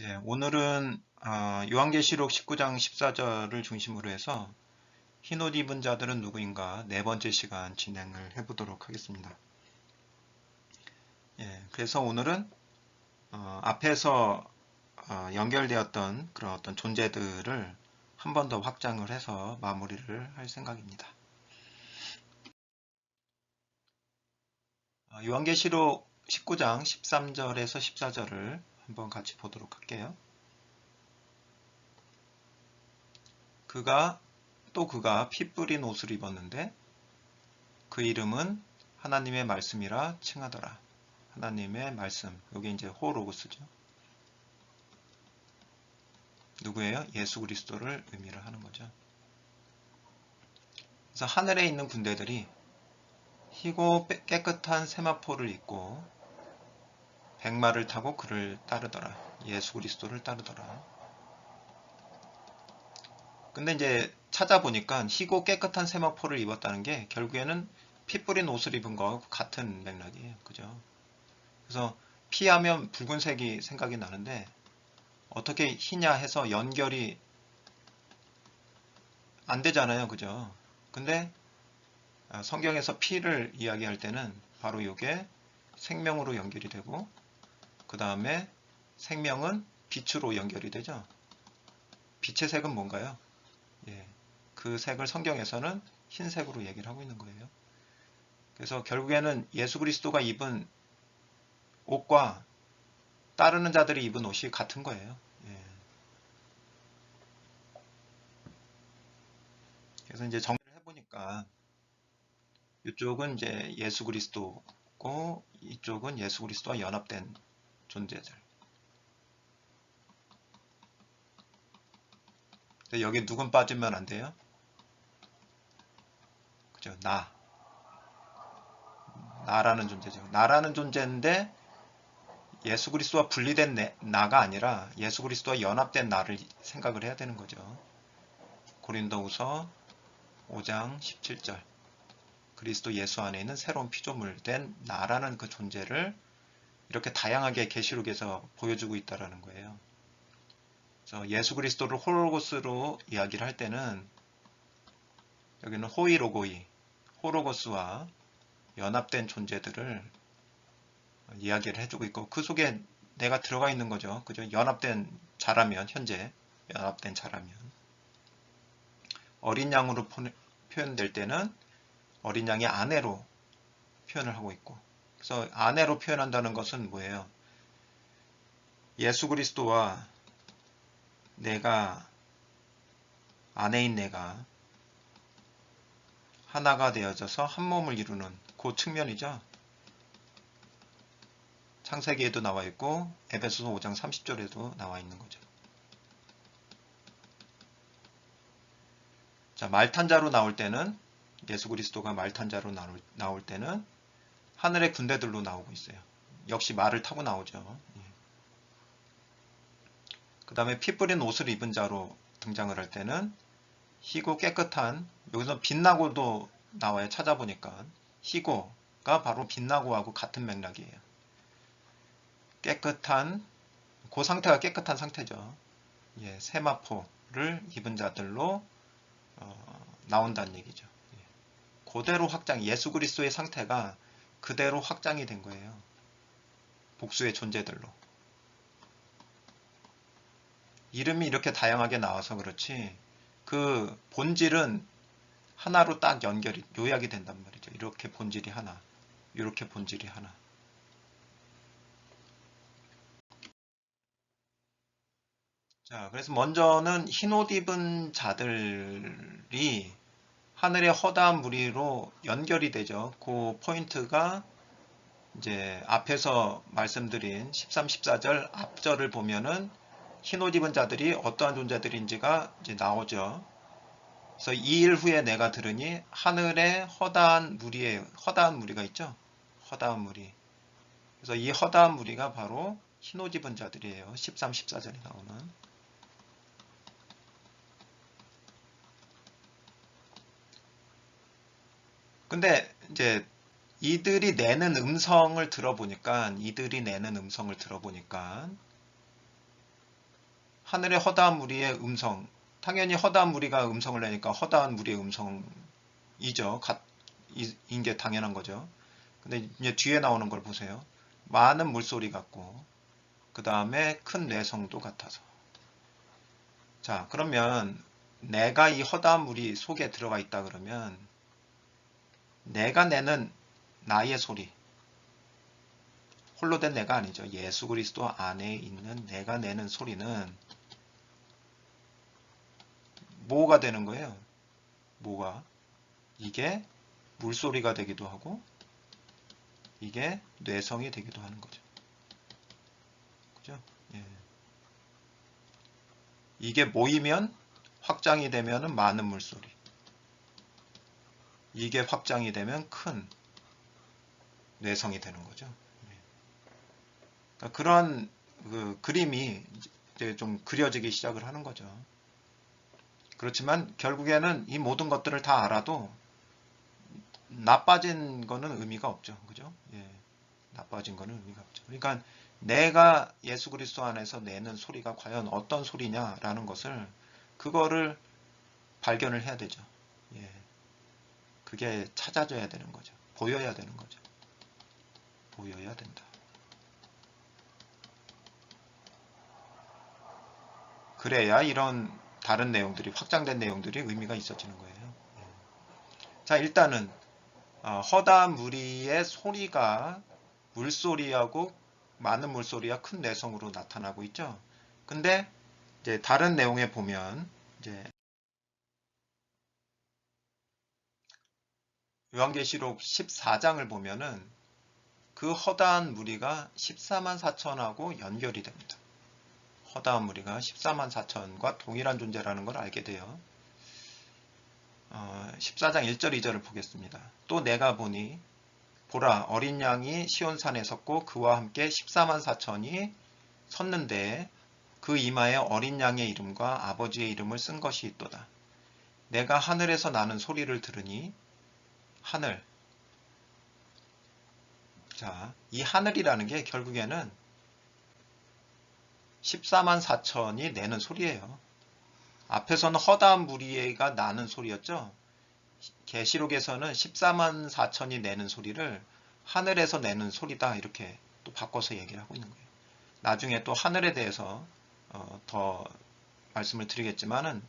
예, 오늘은 어, 요한계시록 19장 14절을 중심으로 해서 흰 옷 입은 자들은 누구인가 네 번째 시간 진행을 해보도록 하겠습니다. 예, 그래서 오늘은 어, 앞에서 어, 연결되었던 그런 어떤 존재들을 한 번 더 확장을 해서 마무리를 할 생각입니다. 어, 요한계시록 19장 13절에서 14절을 한번 같이 보도록 할게요. 그가 또 그가 피 뿌린 옷을 입었는데 그 이름은 하나님의 말씀이라 칭하더라. 하나님의 말씀. 여기 이제 호로고스죠. 누구예요? 예수 그리스도를 의미를 하는 거죠. 그래서 하늘에 있는 군대들이 희고 깨끗한 세마포를 입고 백마를 타고 그를 따르더라. 예수 그리스도를 따르더라. 근데 이제 찾아보니까 희고 깨끗한 세마포를 입었다는 게 결국에는 피 뿌린 옷을 입은 거하고 같은 맥락이에요. 그죠? 그래서 피하면 붉은색이 생각이 나는데 어떻게 희냐 해서 연결이 안 되잖아요. 그죠? 근데 아, 성경에서 피를 이야기할 때는 바로 이게 생명으로 연결이 되고 그 다음에 생명은 빛으로 연결이 되죠. 빛의 색은 뭔가요? 예, 그 색을 성경에서는 흰색으로 얘기를 하고 있는 거예요. 그래서 결국에는 예수 그리스도가 입은 옷과 따르는 자들이 입은 옷이 같은 거예요. 예. 그래서 이제 정리를 해보니까 이쪽은 이제 예수 그리스도고 이쪽은 예수 그리스도와 연합된 존재들. 여기 누군 빠지면 안 돼요? 그죠? 나. 나라는 존재죠. 나라는 존재인데 예수 그리스도와 분리된 내, 나가 아니라 예수 그리스도와 연합된 나를 생각을 해야 되는 거죠. 고린도후서 5장 17절. 그리스도 예수 안에 있는 새로운 피조물 된 나라는 그 존재를 이렇게 다양하게 계시록에서 보여주고 있다라는 거예요. 그래서 예수 그리스도를 홀로고스로 이야기를 할 때는 여기는 호이로고이, 호로고스와 연합된 존재들을 이야기를 해주고 있고 그 속에 내가 들어가 있는 거죠. 그죠? 연합된 자라면 현재 연합된 자라면 어린 양으로 표현될 때는 어린 양의 아내로 표현을 하고 있고 그래서 아내로 표현한다는 것은 뭐예요? 예수 그리스도와 내가 아내인 내가 하나가 되어져서 한 몸을 이루는 그 측면이죠. 창세기에도 나와 있고 에베소서 5장 30절에도 나와 있는 거죠. 자, 말탄자로 나올 때는 예수 그리스도가 말탄자로 나올, 나올 때는 하늘의 군대들로 나오고 있어요. 역시 말을 타고 나오죠. 예. 그 다음에 피 뿌린 옷을 입은 자로 등장을 할 때는 희고 깨끗한 여기서 빛나고도 나와요. 찾아보니까 희고가 바로 빛나고하고 같은 맥락이에요. 깨끗한 그 상태가 깨끗한 상태죠. 예, 세마포를 입은 자들로 어, 나온다는 얘기죠. 예. 그대로 확장 예수 그리스도의 상태가 그대로 확장이 된 거예요. 복수의 존재들로. 이름이 이렇게 다양하게 나와서 그렇지 그 본질은 하나로 딱 연결이 요약이 된단 말이죠. 이렇게 본질이 하나, 이렇게 본질이 하나. 자, 그래서 먼저는 흰옷 입은 자들이 하늘의 허다한 무리로 연결이 되죠. 그 포인트가 이제 앞에서 말씀드린 13, 14절 앞절을 보면은 흰옷 입은 자들이 어떠한 존재들인지가 이제 나오죠. 그래서 2일 후에 내가 들으니 하늘에 허다한 무리에 허다한 무리가 있죠. 허다한 무리. 그래서 이 허다한 무리가 바로 흰옷 입은 자들이에요. 13, 14절에 나오는. 근데 이제 이들이 내는 음성을 들어보니까 이들이 내는 음성을 들어보니까 하늘의 허다한 무리의 음성. 당연히 허다한 무리가 음성을 내니까 허다한 무리의 음성이죠. 가- 이- 인게 당연한 거죠. 근데 이제 뒤에 나오는 걸 보세요. 많은 물소리 같고 그 다음에 큰 뇌성도 같아서. 자, 그러면 내가 이 허다한 무리 속에 들어가 있다 그러면 내가 내는 나의 소리 홀로 된 내가 아니죠. 예수 그리스도 안에 있는 내가 내는 소리는 뭐가 되는 거예요? 뭐가? 이게 물소리가 되기도 하고 이게 뇌성이 되기도 하는 거죠. 그죠? 예. 이게 모이면 확장이 되면 많은 물소리. 이게 확장이 되면 큰 뇌성이 되는 거죠. 예. 그러니까 그런 그 그림이 이제 좀 그려지기 시작을 하는 거죠. 그렇지만 결국에는 이 모든 것들을 다 알아도 나빠진 거는 의미가 없죠. 그죠? 예. 나빠진 거는 의미가 없죠. 그러니까 내가 예수 그리스도 안에서 내는 소리가 과연 어떤 소리냐라는 것을 그거를 발견을 해야 되죠. 예. 그게 찾아져야 되는 거죠. 보여야 되는 거죠. 보여야 된다. 그래야 이런 다른 내용들이 확장된 내용들이 의미가 있어지는 거예요. 예. 자 일단은 어, 허다한 무리의 소리가 물소리하고 많은 물소리와 큰 내성으로 나타나고 있죠. 근데 이제 다른 내용에 보면 이제 요한계시록 14장을 보면은 그 허다한 무리가 14만 4천하고 연결이 됩니다. 허다한 무리가 14만 4천과 동일한 존재라는 걸 알게 돼요. 어, 14장 1절 2절을 보겠습니다. 또 내가 보니 보라 어린 양이 시온산에 섰고 그와 함께 14만 4천이 섰는데 그 이마에 어린 양의 이름과 아버지의 이름을 쓴 것이 있도다. 내가 하늘에서 나는 소리를 들으니 하늘 자, 이 하늘이라는 게 결국에는 14만 4천이 내는 소리예요. 앞에서는 허다한 무리가 나는 소리였죠. 계시록에서는 14만 4천이 내는 소리를 하늘에서 내는 소리다 이렇게 또 바꿔서 얘기를 하고 있는 거예요. 나중에 또 하늘에 대해서 어, 더 말씀을 드리겠지만은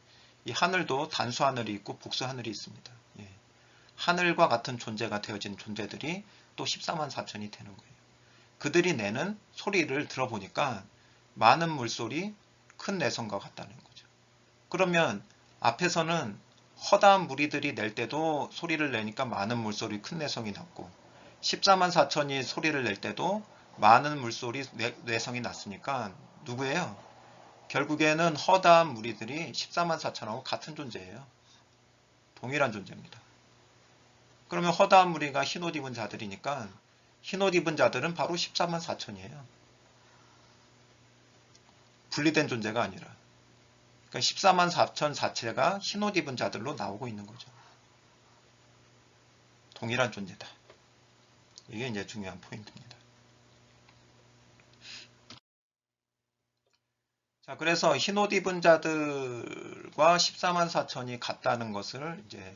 이 하늘도 단수 하늘이 있고 복수 하늘이 있습니다. 예. 하늘과 같은 존재가 되어진 존재들이 또 14만 4천이 되는 거예요. 그들이 내는 소리를 들어보니까 많은 물소리, 큰 내성과 같다는 거죠. 그러면 앞에서는 허다한 무리들이 낼 때도 소리를 내니까 많은 물소리, 큰 내성이 났고 14만 4천이 소리를 낼 때도 많은 물소리, 내, 내성이 났으니까 누구예요? 결국에는 허다한 무리들이 14만 4천하고 같은 존재예요. 동일한 존재입니다. 그러면 허다한 무리가 흰옷 입은 자들이니까 흰옷 입은 자들은 바로 14만 4천이에요. 분리된 존재가 아니라. 그러니까 14만 4천 자체가 흰옷 입은 자들로 나오고 있는 거죠. 동일한 존재다. 이게 이제 중요한 포인트입니다. 자, 그래서 흰옷 입은 자들과 14만 4천이 같다는 것을 이제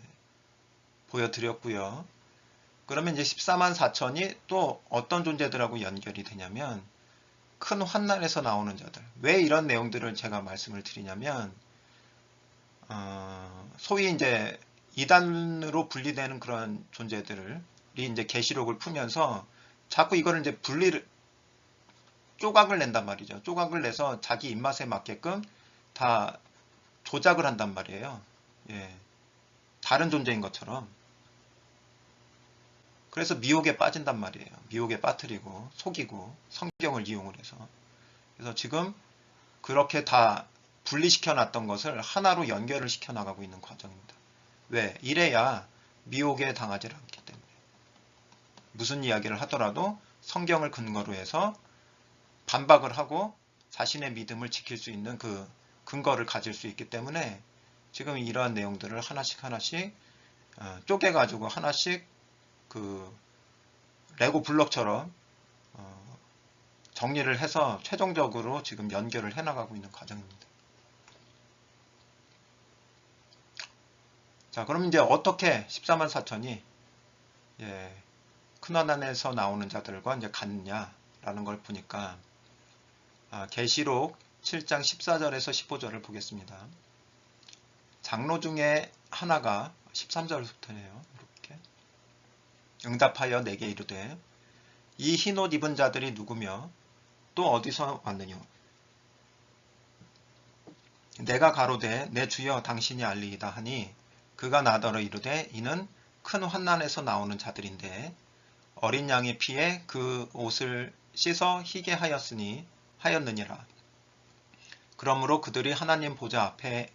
보여드렸고요. 그러면 이제 14만 4천이 또 어떤 존재들하고 연결이 되냐면 큰 환난에서 나오는 자들. 왜 이런 내용들을 제가 말씀을 드리냐면 어, 소위 이제 이단으로 분리되는 그런 존재들이 이제 계시록을 풀면서 자꾸 이거를 이제 분리를 조각을 낸단 말이죠. 조각을 내서 자기 입맛에 맞게끔 다 조작을 한단 말이에요. 예. 다른 존재인 것처럼. 그래서 미혹에 빠진단 말이에요. 미혹에 빠뜨리고 속이고 성경을 이용을 해서. 그래서 지금 그렇게 다 분리시켜 놨던 것을 하나로 연결을 시켜 나가고 있는 과정입니다. 왜? 이래야 미혹에 당하지 않기 때문에. 무슨 이야기를 하더라도 성경을 근거로 해서 반박을 하고 자신의 믿음을 지킬 수 있는 그 근거를 가질 수 있기 때문에 지금 이러한 내용들을 하나씩 하나씩 어, 쪼개가지고 하나씩 그 레고 블럭처럼 어 정리를 해서 최종적으로 지금 연결을 해나가고 있는 과정입니다. 자, 그럼 이제 어떻게 14만 4천이 예, 큰화난에서 나오는 자들과 이제 같냐라는 걸 보니까 아, 계시록 7장 14절에서 15절을 보겠습니다. 장로 중에 하나가 13절부터네요. 응답하여 내게 이르되 이 흰 옷 입은 자들이 누구며 또 어디서 왔느냐 내가 가로되 내 주여 당신이 알리이다 하니 그가 나더러 이르되 이는 큰 환난에서 나오는 자들인데 어린 양의 피에 그 옷을 씻어 희게 하였으니 하였느니라. 그러므로 그들이 하나님 보좌 앞에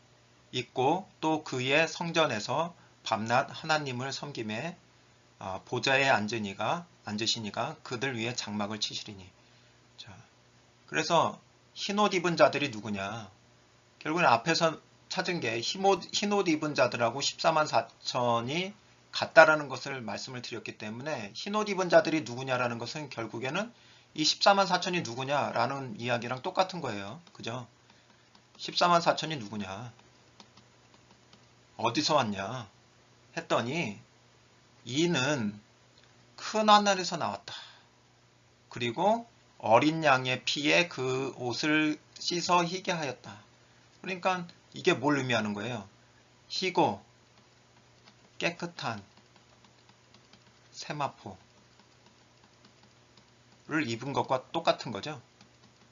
있고 또 그의 성전에서 밤낮 하나님을 섬김에 아, 보좌에 앉으니가 앉으시니가 그들 위에 장막을 치시리니. 자, 그래서 흰 옷 입은 자들이 누구냐? 결국엔 앞에서 찾은 게 흰옷, 흰옷 입은 자들하고 14만 4천이 같다라는 것을 말씀을 드렸기 때문에 흰옷 입은 자들이 누구냐라는 것은 결국에는 이 14만 4천이 누구냐라는 이야기랑 똑같은 거예요. 그죠? 14만 4천이 누구냐? 어디서 왔냐? 했더니 이는 큰 하늘에서 나왔다. 그리고 어린 양의 피에 그 옷을 씻어 희게 하였다. 그러니까 이게 뭘 의미하는 거예요? 희고 깨끗한 세마포를 입은 것과 똑같은 거죠.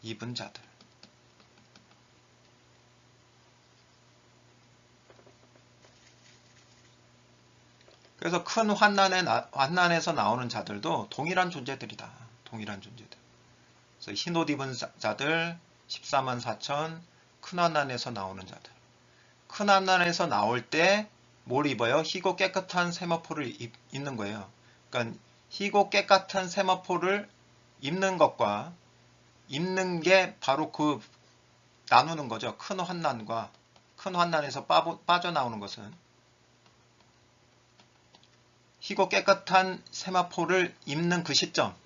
입은 자들. 그래서 큰 환난에 나, 환난에서 나오는 자들도 동일한 존재들이다. 동일한 존재들. 그래서 흰옷 입은 자들 14만 4천 큰 환난에서 나오는 자들. 큰 환난에서 나올 때 뭘 입어요? 희고 깨끗한 세마포를 입, 입는 거예요. 그러니까 희고 깨끗한 세마포를 입는 것과 입는 게 바로 그 나누는 거죠. 큰 환난과 큰 환난에서 빠져나오는 것은 희고 깨끗한 세마포를 입는 그 시점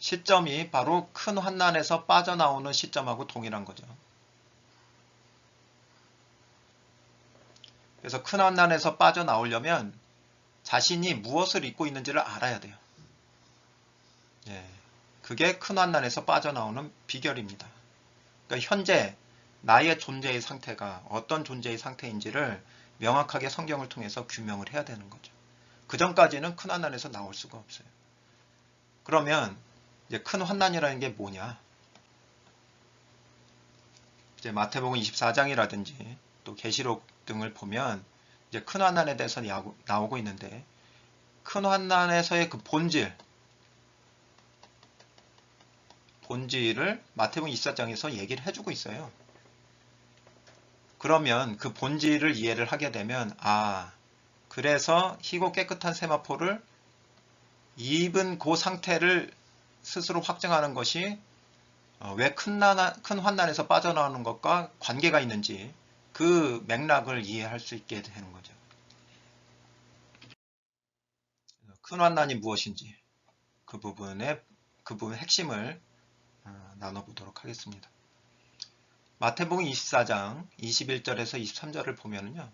시점이 바로 큰 환난에서 빠져나오는 시점하고 동일한 거죠. 그래서 큰 환난에서 빠져나오려면 자신이 무엇을 입고 있는지를 알아야 돼요. 예, 그게 큰 환난에서 빠져나오는 비결입니다. 그러니까 현재 나의 존재의 상태가 어떤 존재의 상태인지를 명확하게 성경을 통해서 규명을 해야 되는 거죠. 그 전까지는 큰 환난에서 나올 수가 없어요. 그러면 이제 큰 환난이라는 게 뭐냐? 이제 마태복음 24장이라든지 또 계시록 등을 보면 이제 큰 환난에 대해서 나오고 있는데 큰 환난에서의 그 본질 본질을 마태복음 24장에서 얘기를 해주고 있어요. 그러면 그 본질을 이해를 하게 되면 아 그래서 희고 깨끗한 세마포를 입은 그 상태를 스스로 확증하는 것이 어, 왜큰 큰 환난에서 빠져나오는 것과 관계가 있는지 그 맥락을 이해할 수 있게 되는 거죠. 큰 환난이 무엇인지 그 부분의 그 부분 핵심을 어, 나눠보도록 하겠습니다. 마태복음 24장 21절에서 23절을 보면요.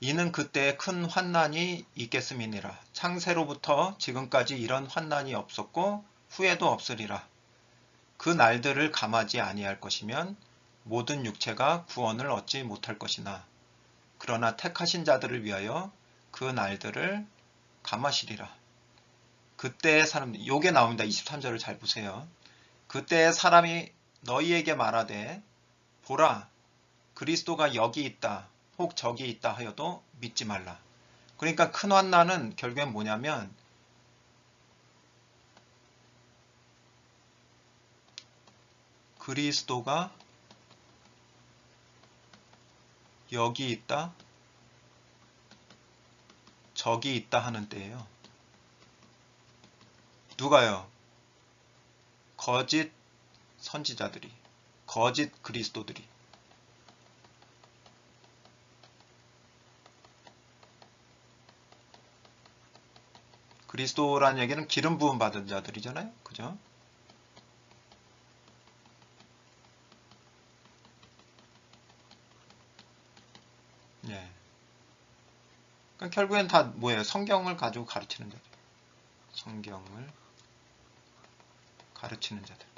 이는 그때 큰 환난이 있겠음이니라. 창세로부터 지금까지 이런 환난이 없었고 후에도 없으리라. 그 날들을 감하지 아니할 것이면 모든 육체가 구원을 얻지 못할 것이나 그러나 택하신 자들을 위하여 그 날들을 감하시리라. 그때의 사람, 요게 나옵니다. 23절을 잘 보세요. 그때의 사람이 너희에게 말하되 보라 그리스도가 여기 있다 혹 저기 있다 하여도 믿지 말라. 그러니까 큰 환난은 결국엔 뭐냐면 그리스도가 여기 있다 저기 있다 하는 때예요. 누가요? 거짓 선지자들이 거짓 그리스도들이 그리스도라는 얘기는 기름 부음 받은 자들이잖아요. 그죠? 네. 그러니까 결국엔 다 뭐예요? 성경을 가지고 가르치는 자들. 성경을 가르치는 자들.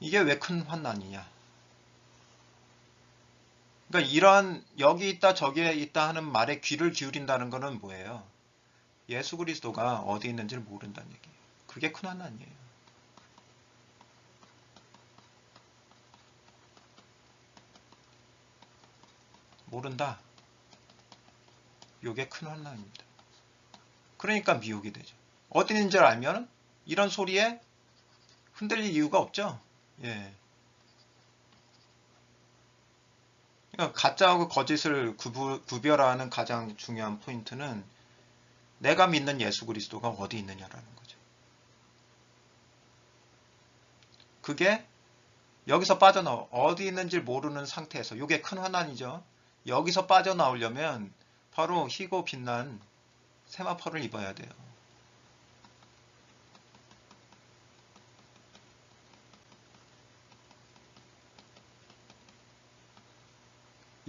이게 왜 큰 환난이냐? 그러니까 이러한 여기 있다 저기에 있다 하는 말에 귀를 기울인다는 것은 뭐예요? 예수 그리스도가 어디 있는지를 모른다는 얘기예요. 그게 큰 환난이에요. 모른다. 요게 큰 환난입니다. 그러니까 미혹이 되죠. 어디 있는지 알면 이런 소리에 흔들릴 이유가 없죠. 예. 그러니까 가짜하고 거짓을 구부, 구별하는 가장 중요한 포인트는 내가 믿는 예수 그리스도가 어디 있느냐라는 거죠. 그게 여기서 빠져나와 어디 있는지 모르는 상태에서 이게 큰 환난이죠. 여기서 빠져나오려면 바로 희고 빛난 세마포를 입어야 돼요.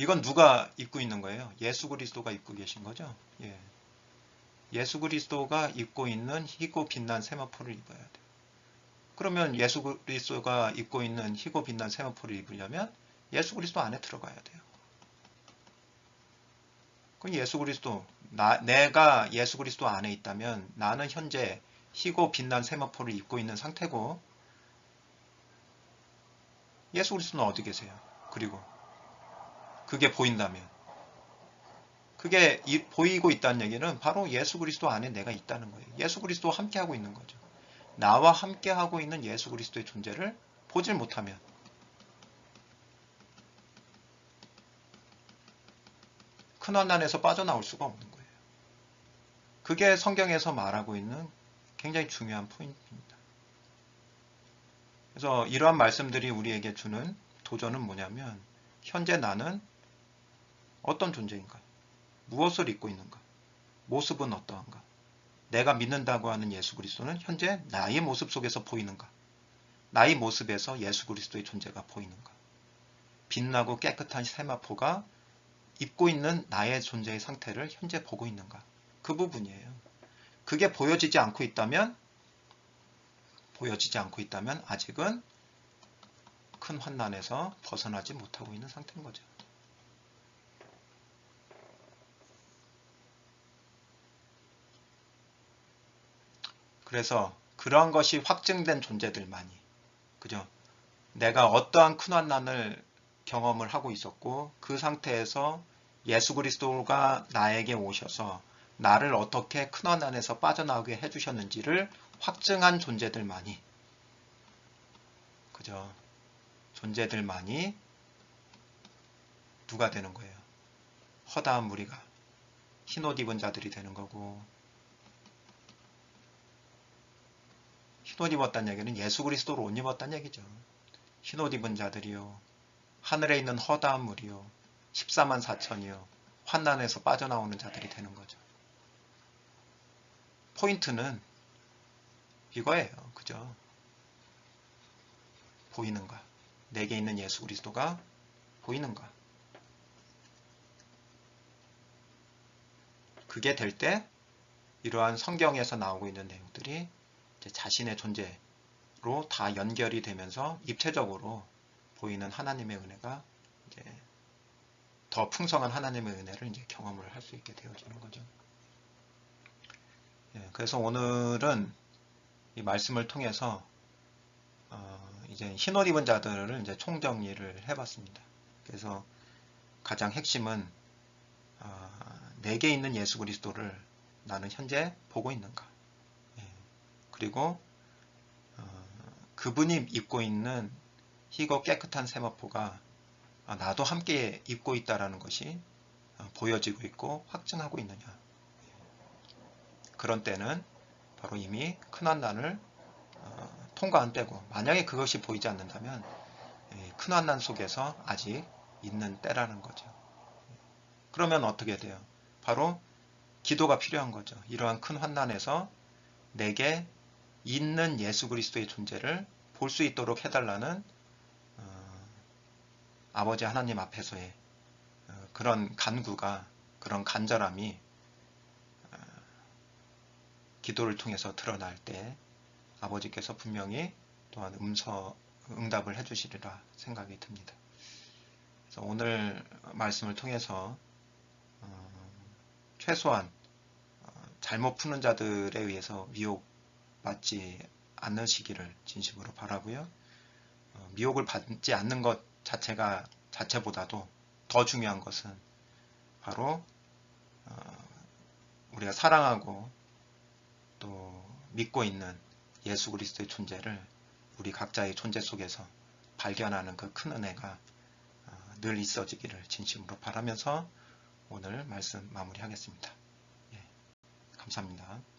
이건 누가 입고 있는 거예요? 예수 그리스도가 입고 계신 거죠? 예. 예수 그리스도가 입고 있는 희고 빛난 세마포를 입어야 돼요. 그러면 예수 그리스도가 입고 있는 희고 빛난 세마포를 입으려면 예수 그리스도 안에 들어가야 돼요. 그럼 예수 그리스도 나, 내가 예수 그리스도 안에 있다면 나는 현재 희고 빛난 세마포를 입고 있는 상태고 예수 그리스도는 어디 계세요? 그리고 그게 보인다면 그게 이, 보이고 있다는 얘기는 바로 예수 그리스도 안에 내가 있다는 거예요. 예수 그리스도와 함께 하고 있는 거죠. 나와 함께 하고 있는 예수 그리스도의 존재를 보질 못하면 큰 환난에서 빠져나올 수가 없는 거예요. 그게 성경에서 말하고 있는 굉장히 중요한 포인트입니다. 그래서 이러한 말씀들이 우리에게 주는 도전은 뭐냐면 현재 나는 어떤 존재인가? 무엇을 입고 있는가? 모습은 어떠한가? 내가 믿는다고 하는 예수 그리스도는 현재 나의 모습 속에서 보이는가? 나의 모습에서 예수 그리스도의 존재가 보이는가? 빛나고 깨끗한 세마포가 입고 있는 나의 존재의 상태를 현재 보고 있는가? 그 부분이에요. 그게 보여지지 않고 있다면 보여지지 않고 있다면 아직은 큰 환난에서 벗어나지 못하고 있는 상태인 거죠. 그래서 그러한 것이 확증된 존재들만이 그죠? 내가 어떠한 큰 환난을 경험을 하고 있었고 그 상태에서 예수 그리스도가 나에게 오셔서 나를 어떻게 큰 환난에서 빠져나오게 해주셨는지를 확증한 존재들만이 그죠? 존재들만이 누가 되는 거예요? 허다한 무리가 흰옷 입은 자들이 되는 거고 흰옷 입었다는 얘기는 예수 그리스도로 옷 입었다는 얘기죠. 흰옷 입은 자들이요. 하늘에 있는 허다한 물이요. 14만 4천이요. 환난에서 빠져나오는 자들이 되는 거죠. 포인트는 이거예요. 그죠? 보이는가? 내게 있는 예수 그리스도가 보이는가? 그게 될 때 이러한 성경에서 나오고 있는 내용들이 자신의 존재로 다 연결이 되면서 입체적으로 보이는 하나님의 은혜가 이제 더 풍성한 하나님의 은혜를 이제 경험을 할 수 있게 되어지는 거죠. 예, 그래서 오늘은 이 말씀을 통해서 어, 이제 흰옷 입은 자들을 이제 총정리를 해봤습니다. 그래서 가장 핵심은 어, 내게 있는 예수 그리스도를 나는 현재 보고 있는가? 그리고 어, 그분이 입고 있는 희고 깨끗한 세마포가 아, 나도 함께 입고 있다라는 것이 어, 보여지고 있고 확증하고 있느냐. 그런 때는 바로 이미 큰 환난을 어, 통과한 때고 만약에 그것이 보이지 않는다면 큰 환난 속에서 아직 있는 때라는 거죠. 그러면 어떻게 돼요? 바로 기도가 필요한 거죠. 이러한 큰 환난에서 내게 있는 예수 그리스도의 존재를 볼 수 있도록 해달라는 어, 아버지 하나님 앞에서의 그런 간구가 그런 간절함이 어, 기도를 통해서 드러날 때 아버지께서 분명히 또한 음서 응답을 해주시리라 생각이 듭니다. 그래서 오늘 말씀을 통해서 어, 최소한 어, 잘못 푸는 자들에 의해서 미혹 받지 않으시기를 진심으로 바라고요. 어, 미혹을 받지 않는 것 자체가 자체보다도 더 중요한 것은 바로 어, 우리가 사랑하고 또 믿고 있는 예수 그리스도의 존재를 우리 각자의 존재 속에서 발견하는 그 큰 은혜가 어, 늘 있어지기를 진심으로 바라면서 오늘 말씀 마무리하겠습니다. 예, 감사합니다.